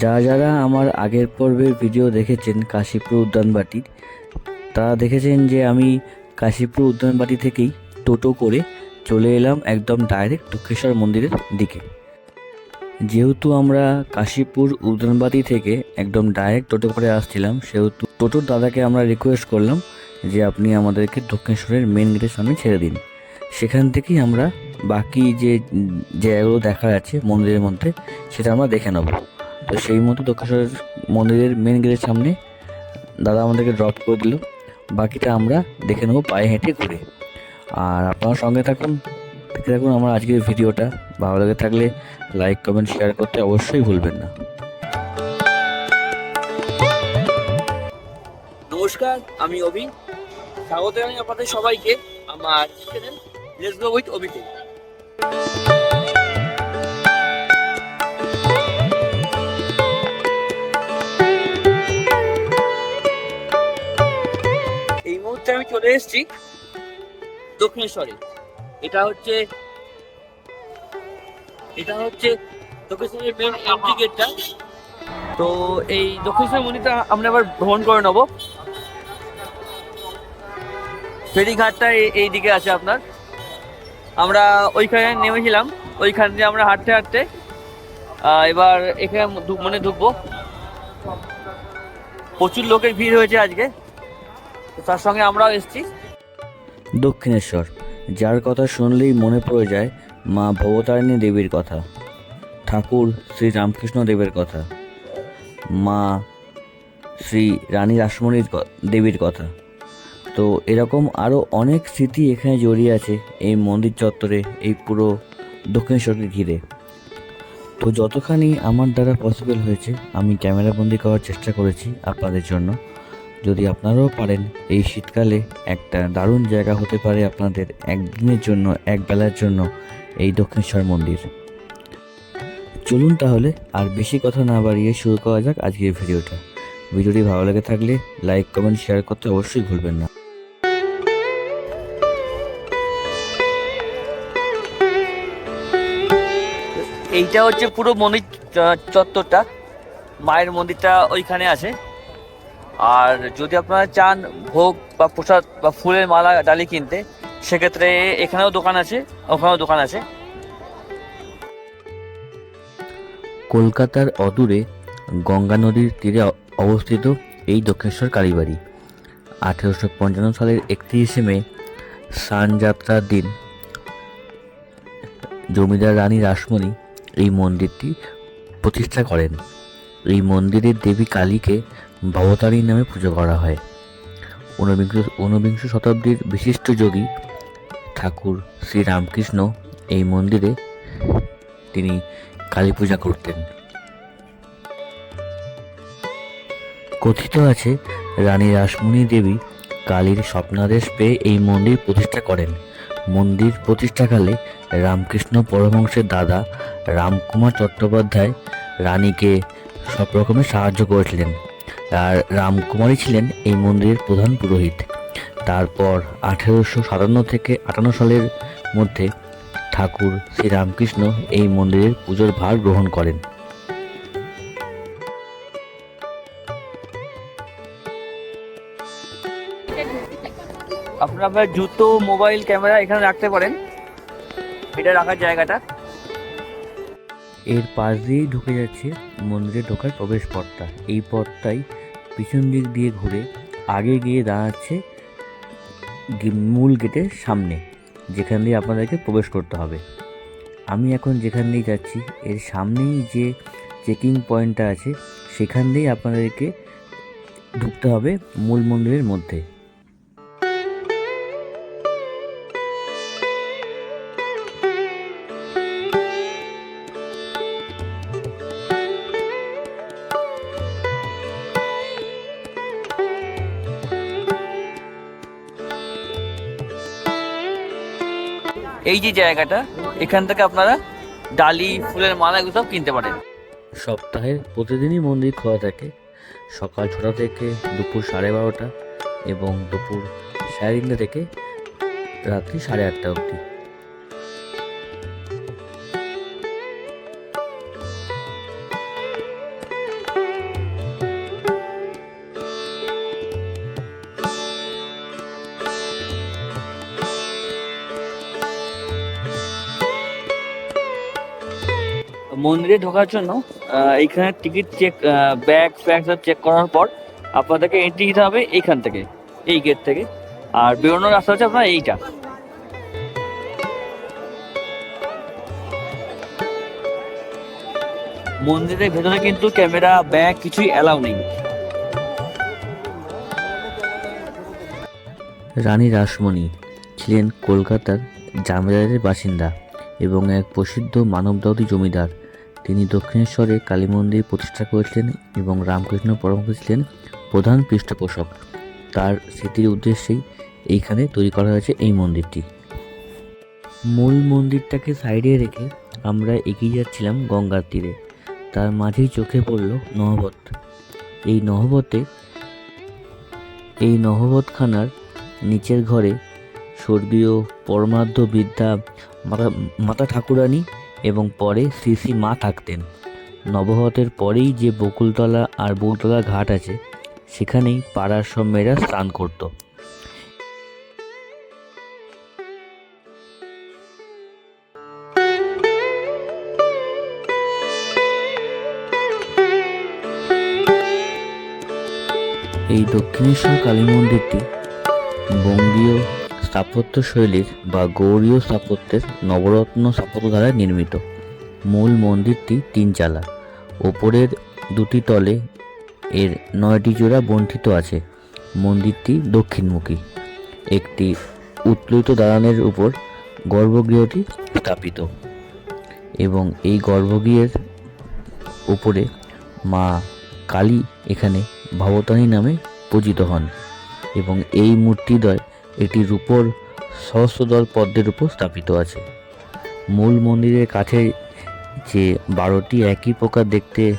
যারা যারা আমার আগের পর্বের ভিডিও দেখেছেন কাশীপুর উদ্যানবাটির তারা দেখেছেন যে আমি কাশীপুর উদ্যানবাটি থেকেই টোটো করে চলে এলাম একদম ডাইরেক্ট দক্ষেশ্বর মন্দিরের দিকে। যেহেতু আমরা কাশীপুর উদ্যানবাটি থেকে একদম ডাইরেক্ট টোটো করে আসছিলাম, সেহেতু টোটোর দাদাকে আমরা রিকোয়েস্ট করলাম যে আপনি আমাদেরকে দক্ষিণেশ্বরের মেন গেটের সামনে ছেড়ে দিন। সেখান থেকেই আমরা বাকি যে জায়গাগুলো দেখা যাচ্ছে মন্দিরের মধ্যে, সেটা আমরা দেখে নেব। তো সেই মতো দক্ষিণেশ্বরের মন্দিরের মেন গেটের সামনে দাদা আমাদেরকে ড্রপ করে দিল। বাকিটা আমরা দেখে নেব, পায়ে হেঁটে ঘুরে। আর আপনার সঙ্গে থাকুন, দেখতে থাকুন আমার আজকের ভিডিওটা। ভালো লেগে থাকলে লাইক কমেন্ট শেয়ার করতে অবশ্যই ভুলবেন না। নমস্কার, আমি অভি। স্বাগত জানাই আপনাদের সবাইকে আমার চ্যানেল লেটস গো উইথ অভিতে চলে এসেছি দক্ষিণেশ্বরে। এটা হচ্ছে এটা হচ্ছে দক্ষিণেশ্বরের মেন এন্ট্রি গেটটা তো এই দক্ষিণেশ্বর মন্দিরটা আমরা আবার ভ্রমণ করে নেব। ফেরিঘাটটা এই- দিকে আছে আপনার। আমরা ওইখানে নেমেছিলাম, ওইখান দিয়ে আমরা হাঁটতে হাঁটতে এবার এখানে মানে ঢুকবো। প্রচুর লোকের ভিড় হয়েছে আজকে। তার সঙ্গে আমরাও এসেছি। দক্ষিণেশ্বর, যার কথা শুনলেই মনে পড়ে যায় মা ভবতারিণী দেবীর কথা, ঠাকুর শ্রী রামকৃষ্ণ দেবের কথা, মা শ্রী রানী রাসমণির দেবীর কথা। তো এরকম আরও অনেক স্মৃতি এখানে জড়িয়ে আছে এই মন্দির চত্বরে, এই পুরো দক্ষিণেশ্বরকে ঘিরে। তো যতখানি আমার দ্বারা পসিবল হয়েছে, আমি ক্যামেরা বন্দি করার চেষ্টা করেছি আপনাদের জন্য। যদি আপনারাও পারেন, এই শীতকালে একটা দারুণ জায়গা হতে পারে আপনাদের একদিনের জন্য এক বেলার জন্য এই দক্ষিণেশ্বর মন্দির। চলুন তাহলে আর বেশি কথা না বাড়িয়ে শুরু করা যাক আজকের ভিডিওটা। ভিডিওটি ভালো লেগে থাকলে লাইক, কমেন্ট, শেয়ার করতে অবশ্যই ভুলবেন না। এইটা হচ্ছে পুরো মন্দির চত্বরটা। মায়ের মন্দিরটা ওইখানে আছে। আর যদি আপনারা চান ভোগ বা প্রসাদ বা ফুলের মালা, ডালি কিনতে, সেক্ষেত্রে এখানেও দোকান আছে, ওখানেও দোকান আছে। কলকাতার অদূরে গঙ্গা নদীর তীরে অবস্থিত এই দক্ষিণেশ্বর কালীবাড়ি। আঠেরোশো পঞ্চান্ন সালের একত্রিশে মে, স্নান যাত্রার দিন। জমিদার রানী রাসমণি এই মন্দিরটি প্রতিষ্ঠা করেন। এই মন্দিরের দেবী কালীকে ভবতারী নামে পুজো করা হয়। ঊনবিংশ ঊনবিংশ শতাব্দীর বিশিষ্ট যোগী ঠাকুর শ্রী রামকৃষ্ণ এই মন্দিরে তিনি কালী পূজা করতেন। কথিত আছে, রানী রাসমণি দেবী কালীর স্বপ্নাদেশ পেয়ে এই মন্দির প্রতিষ্ঠা করেন। মন্দির প্রতিষ্ঠাকালে রামকৃষ্ণ পরমহংসের দাদা রামকুমার চট্টোপাধ্যায় রানীকে সব রকমের সাহায্য করেছিলেন। আর রামকুমারই ছিলেন এই মন্দিরের প্রধান পুরোহিত। তারপর আঠেরোশো সাতান্ন থেকে আটান্ন সালের মধ্যে ঠাকুর শ্রীরামকৃষ্ণ এই মন্দিরের পুজোর ভার গ্রহণ করেন। আপনার জুতো, মোবাইল, ক্যামেরা এখানে রাখতে পারেন। এটা রাখার জায়গাটা। এর পাশ দিয়েই ঢুকে যাচ্ছে মন্দিরে ঢোকার প্রবেশ পথটা। এই পথটাই পিছন দিক দিয়ে ঘুরে আগে গিয়ে দাঁড়াচ্ছে মূল গেটের সামনে, যেখান দিয়ে আপনাদেরকে প্রবেশ করতে হবে। আমি এখন যেখান দিয়ে যাচ্ছি, এর সামনেই যে চেকিং পয়েন্টটা আছে, সেখান দিয়েই আপনাদেরকে ঢুকতে হবে মূল মন্দিরের মধ্যে। এই যে জায়গাটা, এখান থেকে আপনারা ডালি, ফুলের মালা এগুলো সব কিনতে পারেন। সপ্তাহে প্রতিদিনই মন্দির খোলা থাকে। সকাল ছটা থেকে দুপুর সাড়ে বারোটা এবং দুপুর সাড়ে তিনটে থেকে রাত্রি সাড়ে আটটা অবধি। মন্দিরে ঢোকার জন্য এইখানে টিকিট চেক ব্যাগ ফ্যাগ সব চেক করার পর আপনাদেরকে এন্ট্রি দিতে হবে এইখান থেকে, এই গেট থেকে। আর বেরোনোর রাস্তা হচ্ছে আপনার এইটা। মন্দিরের ভেতরে কিন্তু ক্যামেরা ব্যাগ কিছুই অ্যালাউ নেই। রানী রাসমণি ছিলেন কলকাতার জামবাজারের বাসিন্দা এবং এক প্রসিদ্ধ মানবদাওদী জমিদার। তিনি দক্ষিণেশ্বরে কালী মন্দির প্রতিষ্ঠা করেছিলেন এবং রামকৃষ্ণ পরমহংস ছিলেন প্রধান পৃষ্ঠপোষক। তার স্মৃতির উদ্দেশ্যেই এইখানে তৈরি করা হয়েছে এই মন্দিরটি। মূল মন্দিরটাকে সাইডে রেখে আমরা এগিয়ে যাচ্ছিলাম গঙ্গার তীরে। তার মাঝেই চোখে পড়ল নহবত এই নহবতে, এই নহবতখানার নিচের ঘরে স্বর্গীয় পরমার্ধ বিদ্যা মাতা মাতা ঠাকুরানী এবং পরে শ্রী মা থাকতেন। নবহতের পরেই যে বকুলতলা আর বউতলা ঘাট আছে, সেখানেই পাড়ার সব মেয়েরা স্নান করত। এই দক্ষিণেশ্বর কালী মন্দিরটি বঙ্গীয় স্থাপত্য শৈলীর বা গৌড়ীয় স্থাপত্যের নবরত্ন স্থাপত্য দ্বারা নির্মিত। মূল মন্দিরটি তিন চালা। ওপরের দুটি তলে এর নয়টি জোড়া বন্ঠিত আছে। মন্দিরটি দক্ষিণমুখী। একটি উত্তোলিত দালানের উপর গর্ভগৃহটি স্থাপিত এবং এই গর্ভগৃহের উপরে মা কালী এখানে ভবতানী নামে পূজিত হন এবং এই মূর্তিদ্বয় একটি রূপোর সহস্রদল পদ্মের উপর স্থাপিত আছে। মূল মন্দিরের কাছে যে বারোটি একই প্রকার দেখতে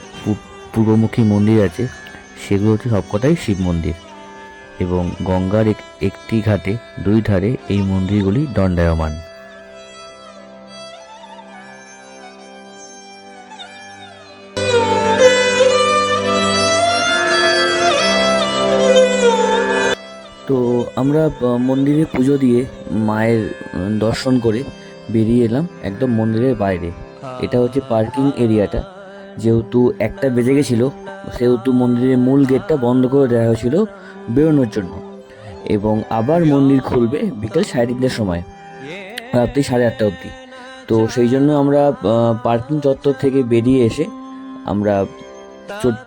পূর্বমুখী মন্দির আছে, সেগুলো হচ্ছে সবকটাই শিব মন্দির এবং গঙ্গার এক- একটি ঘাটে দুই ধারে এই মন্দিরগুলি দণ্ডায়মান। তো আমরা মন্দিরে পুজো দিয়ে মায়ের দর্শন করে বেরিয়ে এলাম একদম মন্দিরের বাইরে। এটা হচ্ছে পার্কিং এরিয়াটা। যেহেতু একটা বেজে গেছিল, সেহেতু মন্দিরের মূল গেটটা বন্ধ করে দেওয়া হয়েছিল বেরোনোর জন্য। এবং আবার মন্দির খুলবে বিকেল সাড়ে তিনটের সময়, রাত্রি সাড়ে আটটা অবধি। তো সেই জন্য আমরা পার্কিং চত্বর থেকে বেরিয়ে এসে আমরা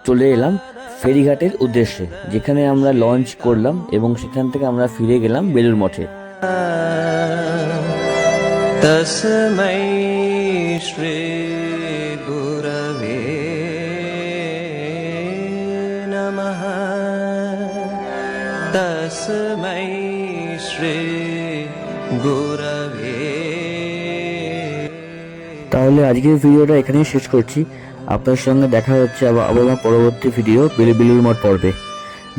চলে এলাম। ফেরিঘাটের উদ্দেশ্যে যেখানে আমরা লঞ্চ করলাম এবং সেখান থেকে আমরা ফিরে গেলাম বেলুর মঠে। তাহলে আজকের ভিডিওটা এখানেই শেষ করছি। আপনার সঙ্গে দেখা হচ্ছে আবার আবার পরবর্তী ভিডিও বেলিবিলুর মঠ পর্বে,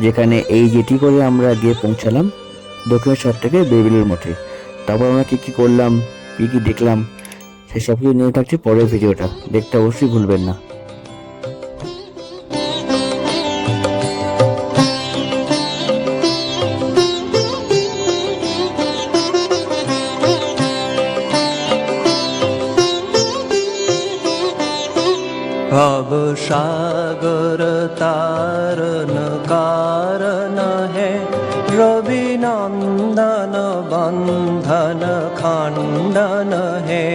যেখানে এই যেটি করে আমরা গিয়ে পৌঁছালাম দক্ষিণেশ্বর থেকে বেলিবিলুর মঠে। তারপর আমরা কী কী করলাম, কী কী দেখলাম সেসব কিছু নিয়ে থাকছি পরের ভিডিওটা দেখতে অবশ্যই ভুলবেন না। बन्धन खण्डन हे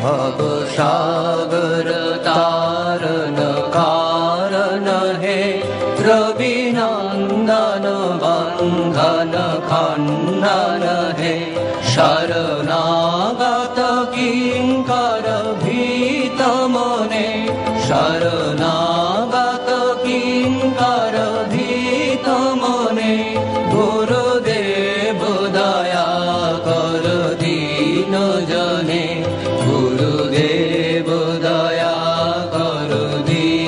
भवसागर तारन कारण हे रविनन्दन बन्धन खण्डन हे शरणागत किङ्कर भीतमने शरणागत किङ्कर भीतमने गुरु